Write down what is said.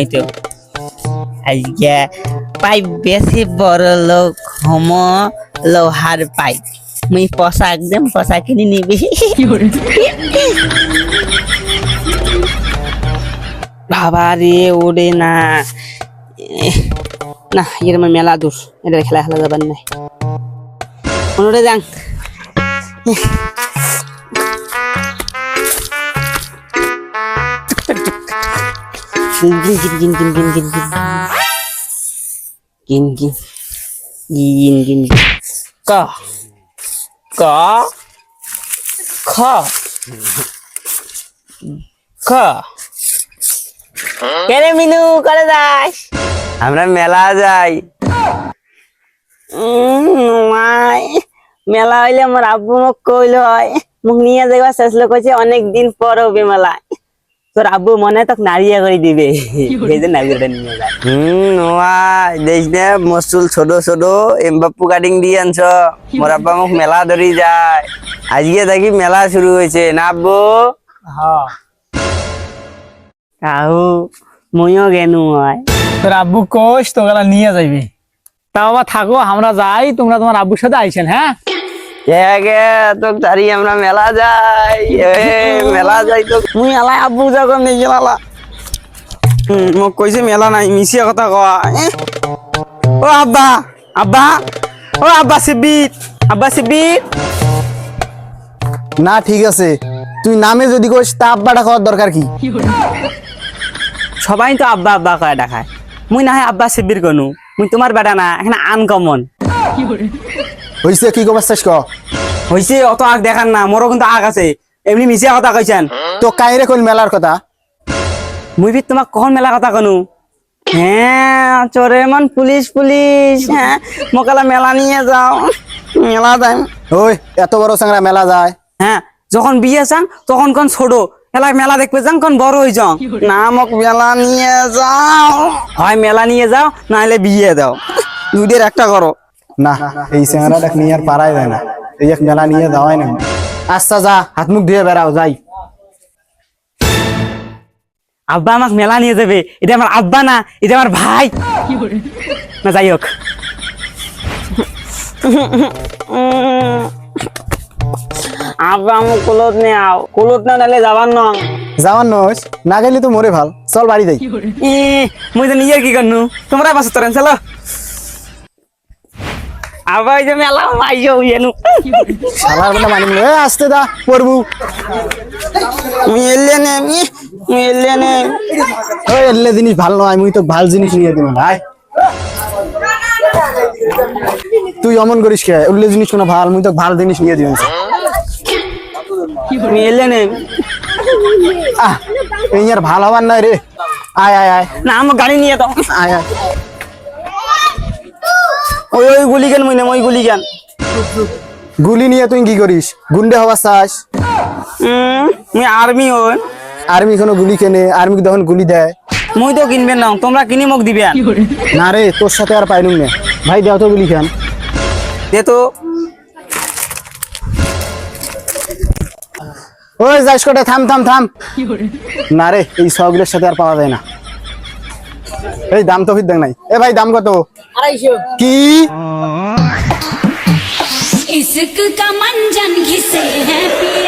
এই তো আজকে পাইপ বেশি বড় লোক হম লোহার পাইপ। মুই পোশাক দেম, পোশাক কিনে নিবি। বাবা রে ওরে না। না, এর আমার মেলা দূর। এটা খেলা খেলা যাবার নাই। অনুরে Gin gin gin gin gin gin gin gin. Gin gin. Gin gin gin. Ka. Ka. Kha. Kha. কেন মিনু করে যাস আমরা মেলা যাই মেলা হইলে আমার আব্বু মুখ কইল হয় মুখ নিয়ে যাইবা শেষ লোক অনেক দিন পর হবে মেলায় তোর আব্বু মনে হয় তোকে নাড়িয়া করে দিবে। এই যে নাবিটা নিয়ে যায়। হুম নোয়া দেখ নে? মসুল ছোট ছোট এমবাপ্পু কাটিং দিয়ে আনছ। মোর আব্বা মোক মেলা ধরি যায়। আজকে দেখি মেলা শুরু হয়েছে না আব্বু? কাহু মইও গেনু হয় তোর আব্বু কোষ তোমরা নিয়ে যাইবে তাও আবার থাকো আমরা যাই তোমরা তোমার আব্বুর সাথে আইছেন হ্যাঁ কে তো তারি আমরা মেলা যাই। এ, মেলা যাই তো। মুই আলাই আব্বু মোক কইছে মেলা নাই মিছিয়া কথা কয়া ও আব্বা আব্বা। ও আব্বা সিবিত আব্বা সিবিত না ঠিক আছে। তুই নামে যদি কোস তা আব্বাটা খাওয়ার দরকার কি? সবাই তো আব্বা আব্বা করে দেখায়। মুই না হয় আব্বা শিবির কনু মুই তোমার বেটা না এখানে আনকমন। হইছে কি কবার শেষ ক? হইছে অত আগ দেখান না মোরও কিন্তু আগ আছে। এমনি মিছিয়া কথা কইছেন। তো কাইরে কোন মেলার কথা? মুই বি তোমাক কখন মেলা কথা কনু? হ্যাঁ চোরে মন পুলিশ পুলিশ হ্যাঁ মোকালা মেলা নিয়ে যাও। মেলা যাই ওই এত বড় সাংরা মেলা যায়। হ্যাঁ যখন বিয়ে চাং তখন কোন ছোট। এলাকায় মেলা দেখবে যাং কোন বড় হয়ে যাও। না মোক মেলা নিয়ে যাও। হয় মেলা নিয়ে যাও না হলে বিয়ে দাও। দুধের একটা করো না এই সাংরাটা নিয়ে আর পারাই যায় না। এই এক মেলা নিয়ে যাওয়াই না আচ্ছা যা হাত মুখ ধুয়ে বেড়াও যাই। আব্বা আমাকে মেলা নিয়ে যাবে। এটা আমার আব্বা না এটা আমার ভাই। না যাই হোক। আব্বা আমার কুলত নে আও। কুলত না নালে যাবার ন। যাওয়ার নস না গেলে তো মরে ভালো। চল বাড়ি যাই। ই মুই তো নিজের কি করনু? তোমরা বাস তোরেন চলো এই যে মেলা মাইও ইয়েনু। শালার বলে মানি এ আসতে দা পড়বু। নে মি মিললে নে। ওই এলে জিনিস ভালো নয় মুই তো ভালো জিনিস নিয়ে দিব ভাই। তুই অমন করিস কে? উল্লে জিনিস কোনো ভালো মুই তো ভালো জিনিস নিয়ে দিব মিললে নে আহ এই আর ভালো হবার নয় রে। আয় আয় আয়। না আমার গাড়ি নিয়ে দাও। আয় আয়। ওই ওই গুলি কেন মুই নেম ওই গুলি কেন গুলি নিয়ে তুই কি করিস? গুন্ডে হওয়ার চাস? মুই আর্মি হই আর্মি কোনো গুলি কেনে? আর্মি তখন গুলি দেয়? মুই তো কিনবেন না তোমরা কিনি মোক দিবে না রে তোর সাথে আর পাইলুম না। ভাই দেও তো গুলি খান দে তো। ওই যাইস কটে থাম থাম থাম। না রে এই সবগুলোর সাথে আর পাওয়া যায় না। এই দাম তো দেখ নাই এ ভাই দাম কত কি इश्क का मंजन घिसे है पिया